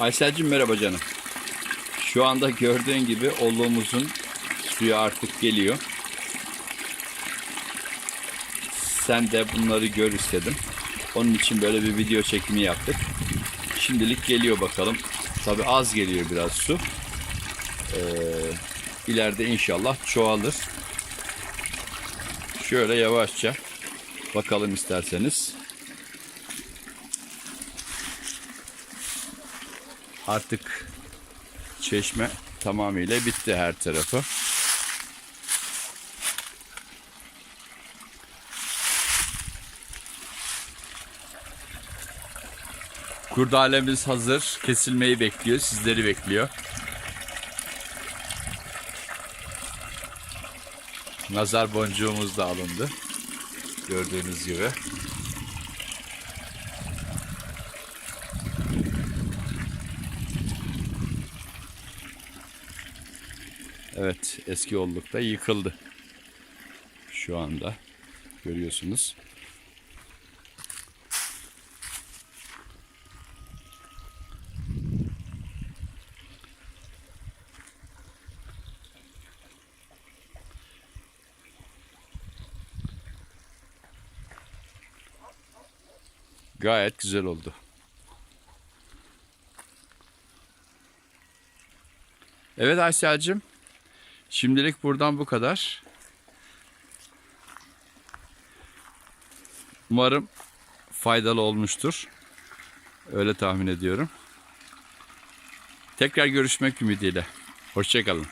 Aysel'cim merhaba canım. Şu anda gördüğün gibi olluğumuzun suyu artık geliyor. Sen de bunları gör istedim. Onun için böyle bir video çekimi yaptık. Şimdilik geliyor bakalım. Tabi az geliyor biraz su. Ee, ileride inşallah çoğalır. Şöyle yavaşça bakalım isterseniz. Artık çeşme tamamıyla bitti her tarafı. Kurdalemiz hazır. Kesilmeyi bekliyor. Sizleri bekliyor. Nazar boncuğumuz da alındı. Gördüğünüz gibi. Evet, eski ollukta yıkıldı. Şu anda görüyorsunuz. Gayet güzel oldu. Evet Aysel'cim. Şimdilik buradan bu kadar. Umarım faydalı olmuştur. Öyle tahmin ediyorum. Tekrar görüşmek ümidiyle. Hoşçakalın.